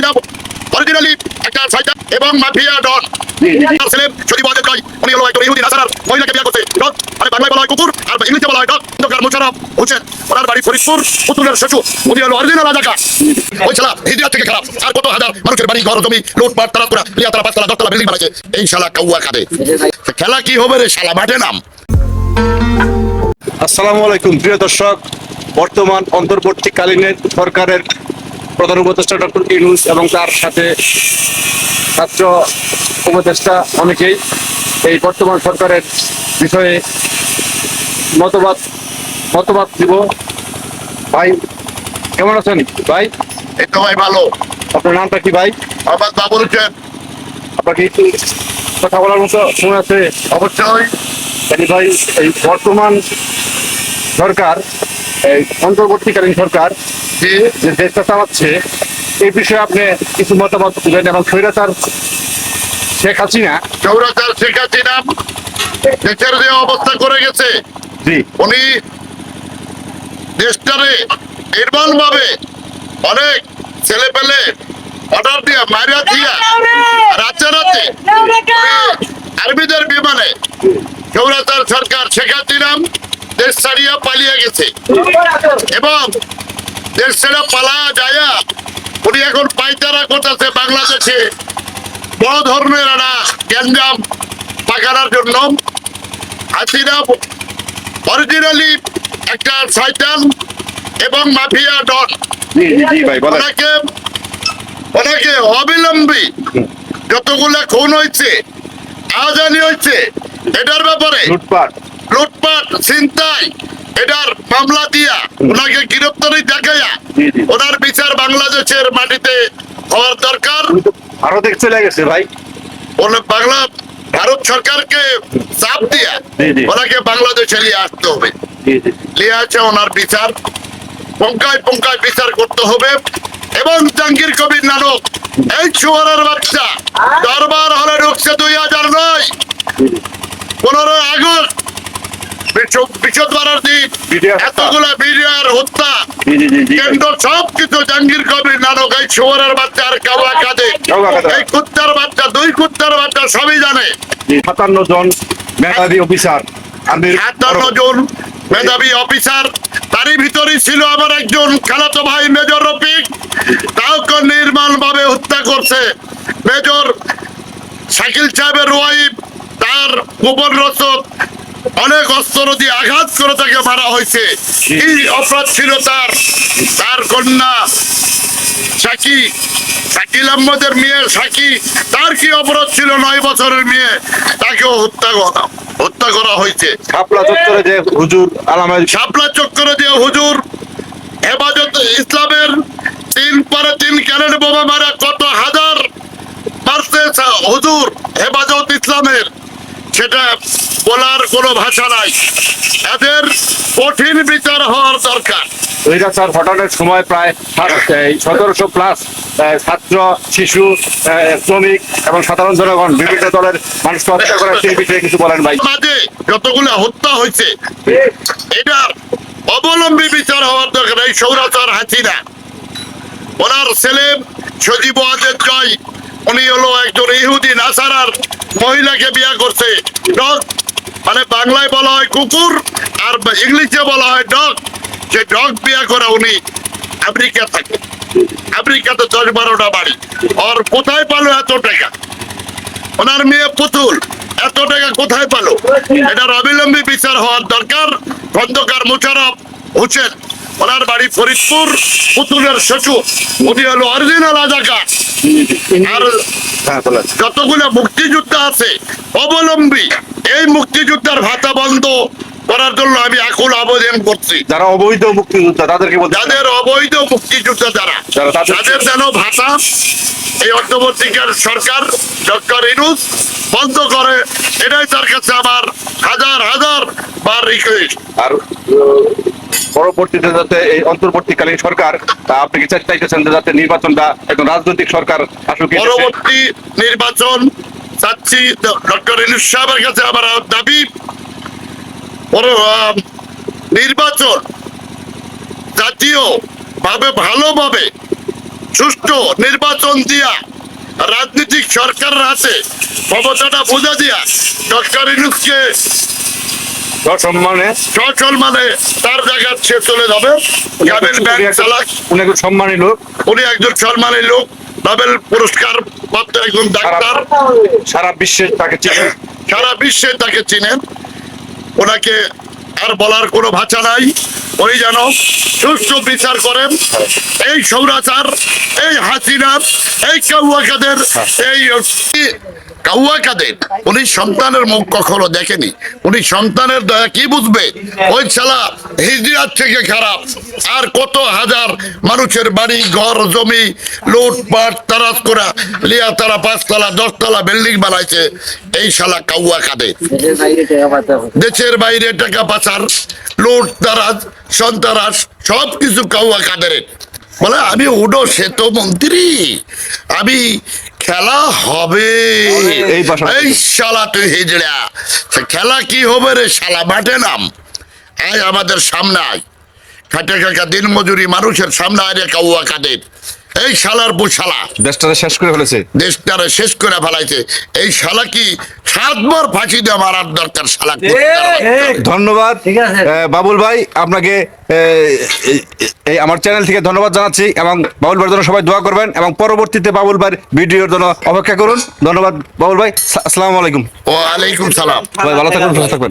Hasina originally একটা শয়তান এবং মাফিয়া ডন। ছেলে সজীব ওয়াজেদ জয় উনি হলো একজন ইহুদি নাসারার মহিলাকে বিয়ে করছে। ডন মানে বাংলায় বলা হয় কুকুর আর ইংলিশে বলা হয় ডন। খন্দকার মোশারফ হোসেন ওনার বাড়ি ফরিদপুর পুতুলের শ্বশুর উনি হলো অরিজিনাল রাজাকার। ওই শালা হিজরা থেকে খারাপ আর কত হাজার মানুষের বাড়ি ঘর জমি লুটপাট তারা পুরা প্রিয়া তারা পাঁচতলা দশতলা বিল্ডিং বানাইছে এই শালা কাউয়া খাদে খেলা কি হবে রে শালা মাঠে নাম। আসসালামু আলাইকুম প্রিয় দর্শক। বর্তমান অন্তর্বর্তীকালীন সরকারের প্রধান উপদেষ্টা ডক্টর ইউনুস এবং তার সাথে ছাত্র উপদেষ্টা অনেকেই এই বর্তমান সরকারের বিষয়ে মতবাদ মতবাদ দিব। ভাই কেমন আছেন? ভাই? এই তো ভাই ভালো। আপনার নামটা কি ভাই? আমার বাবু বলছেন আপনাকে একটু কথা বলার মতো সময় আছে? অবশ্যই। তাহলে ভাই এই বর্তমান সরকার এই অন্তর্বর্তীকালীন সরকার যে যে দেশটা চালাচ্ছে এই বিষয়ে আপনি কিছু মতামত দিবেন এবং স্বৈরাচার শেখ হাসিনা চৌরাচার শেখ হাসিনা দেশের যে অবস্থা করে গেছে জি। উনি দেশটারে নির্মল ভাবে অনেক ছেলে পেলে অর্ডার দিয়া মারিয়া দিয়া রাতে রাতে আর্মিদের বিমানে চৌরাচার সরকার শেখ হাসিনা দেশ ছাড়িয়া পালিয়ে গেছে। এবং দেশ ছেড়ে পালা যায়া। উনি এখন পাইতারা করতেছে বাংলাদেশে। বড় ধরনের একটা গ্যাঞ্জাম পাকানোর জন্য। হাসিনা অরিজিনালি একটা শয়তান এবং মাফিয়া ডন। ওনাকে ওনাকে অবিলম্বী যতগুলা খুন হয়েছে আজানি হয়েছে এটার ব্যাপারে লুটপাট। লুটপাট চিন্তায় এটার মামলা দিয়া ওনাকে গ্রেপ্তারি দেখাইয়া। ওনার বিচার বাংলাদেশের মাটিতে হওয়ার দরকার। ভারতে চলে গেছে ভাই। বাংলা ভারত সরকারকে চাপ দিয়া। ওনাকে বাংলাদেশে নিয়ে আসতে হবে। নিয়ে আছে ওনার বিচার। পঙ্কায় পঙ্কায় বিচার করতে হবে। এবং জাহাঙ্গীর কবির নানক এই চুয়ারের বাচ্চা দরবার হলে ঢুকছে দুই হাজার নয়। পনেরোই আগস্ট বিশ্ব- বিশ্বদ্বারের দিন বিডিআর হত্যা। এতগুলা বিডিআর হত্যা। জি জি জি জি। কেন্দ্র সব জাহাঙ্গীর কবির নানক এই চুয়ারের বাচ্চা আর কাওয়া কাঁদে এই কুত্তার বাচ্চা দুই কুত্তার বাচ্চা সবই জানে। সাতান্ন জন মেধাবী অফিসার। সাতান্ন জন মেধাবী অফিসার। তারই ভিতরেই ছিল আমার একজন খালাতো ভাই মেজর রফিক। তাকে নির্মাণ ভাবে হত্যা করছে। মেজর শাকিল সাহেবের ওয়াইফ তার গোপন রসদ অনেক অস্ত্র দিয়ে আঘাত করে তাকে মারা হয়েছে। কি অপরাধ ছিল তার তার কন্যা সাকি শাকিল আহমদের মেয়ে সাকি তার কি অপরাধ ছিল? নয় বছরের মেয়ে তাকেও হত্যা করা হত্যা করা হয়েছে। শাপলা চত্বরে যে হুজুর আলামাই শাপলা চক্করে দিয়ে হুজুর হেফাজত ইসলামের তিন পারে তিন ক্যারেট বোমা মারা কত হাজার মারছে হুজুর হেফাজত ইসলামের? সেটা বলার কোনো ভাষা নাই। এদের কঠিন বিচার হওয়ার দরকার। সময় প্রায় সতেরোশো প্লাস ছাত্র শিশু শ্রমিক এবং সাধারণ জনগণ বিভিন্ন দলের মানুষকে হত্যা করার সেই বিষয়ে কিছু বলেন ভাই। মাঝে যতগুলো হত্যা হয়েছে এটার অবলম্বী বিচার হওয়ার দরকার এই সৌরাচার হাসিনা। ওনার ছেলে সজীব ওয়াজেদ জয় উনি হলো একজন ইহুদি নাসারার মহিলাকে বিয়া করছে। ডগ মানে বাংলায় বলা হয় কুকুর আর ইংলিশে বলা হয় ডগ। সে ডগ বিয়ে করে উনি আমেরিকা থাকে। আমেরিকাতে দশ বারোটা বাড়ি। আর কোথায় পালো এত টাকা? ওনার মেয়ে পুতুল। এত টাকা কোথায় পালো? এটার অবিলম্বী বিচার হওয়ার দরকার। খন্দকার মুশারফ হোসেন। ওনার বাড়ি ফরিদপুর পুতুলের শ্বশুর। উনি হলো অরিজিনাল রাজাকার আর হ্যাঁ যতগুলো মুক্তিযোদ্ধা আছে অবলম্বী এই মুক্তিযোদ্ধার ভাতা বন্ধ করার জন্য আমি আকুল আবেদন করছি। যারা অবৈধ মুক্তিযোদ্ধা তাদেরকে যাদের অবৈধ মুক্তিযোদ্ধা যারা তাদের- যেন ভাষা এই অন্তর্বর্তীকার সরকার ডক্টর ইনুস বন্ধ করে। এটাই তার কাছে আমার হাজার হাজার বার রিকোয়েস্ট আর পরবর্তীতে যাতে এই অন্তর্বর্তীকালীন সরকার আপনি কি চাইতেছেন যাতে নির্বাচনটা একদম রাজনৈতিক সরকার আসুক? পরবর্তী নির্বাচন চাচ্ছি ডক্টর ইনুস সাহেবের কাছে আমার দাবি। নির্বাচন জাতীয় ভাবে ভালোভাবে, সুষ্ঠু নির্বাচন দিয়া রাজনৈতিক সরকারের হাতে ক্ষমতাটা বোঝা দিয়া ডক্টর ইনুসকে সম্মানে সচল মানে তার জায়গা সে চলে যাবে। গ্রামীণ ব্যাংক চালাক। উনি একজন সম্মানী লোক। উনি একজন সম্মানী লোক। নোবেল পুরস্কার প্রাপ্ত একজন ডাক্তার। সারা বিশ্বে তাকে সারা বিশ্বে তাকে চিনেন। ওনাকে আর বলার কোনো ভাষা নাই। উনি যেন সুষ্ঠু বিচার করেন। এই সৌরাচার এই হাসিনার এই কাউয়াকাদের এই কাউয়াকাদের উনি সন্তানের মুখ কখনো দেখেনি। উনি সন্তানের দয়া কি বুঝবে? ওই ছালা হিজরাত থেকে খারাপ। আর কত হাজার মানুষের বাড়ি, ঘর, জমি, লুটপাট, তারাজ করা লিয়া তারা পাঁচতলা, দশতলা বিল্ডিং বানাইছে। এই শালা কাউয়া কাদের? দেশের বাইরে টাকা পাচার, লুট, তারাজ, সন্তারাস সব কিছু কাউয়া কাদের বলে, আমি উডো সে তো মন্ত্রী। আমি খেলা হবে। এই শালা তুই হিজড়া। সে খেলা কি হবে রে শালা? মাঠে নাম। আয় আমাদের সামনে আয়। খাটে খাটা দিন মজুরি মানুষের সামনে আয় রে কাউয়া কাদের। এই শালার বুশালা দেশটাকে শেষ করে ফেলেছে। দেশটারে শেষ করে ফেলাইছে। এই শালা কি সাতবার ফাঁসি দিয়ে মারার দরকার শালা ধন্যবাদ। ঠিক আছে। বাবুল ভাই আপনাকে আহ, এই- আমার চ্যানেল থেকে ধন্যবাদ জানাচ্ছি এবং বাবুল ভাইয়ের জন্য সবাই দোয়া করবেন এবং পরবর্তীতে বাবুল ভাইয়ের ভিডিওর জন্য অপেক্ষা করুন। ধন্যবাদ বাবুল ভাই। আসসালামু আলাইকুম। ওয়ালাইকুম সালাম। ভাই ভালো থাকবেন সুস্থ থাকবেন